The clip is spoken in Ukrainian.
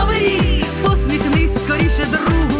новий рік, посміхнись скоріше другу.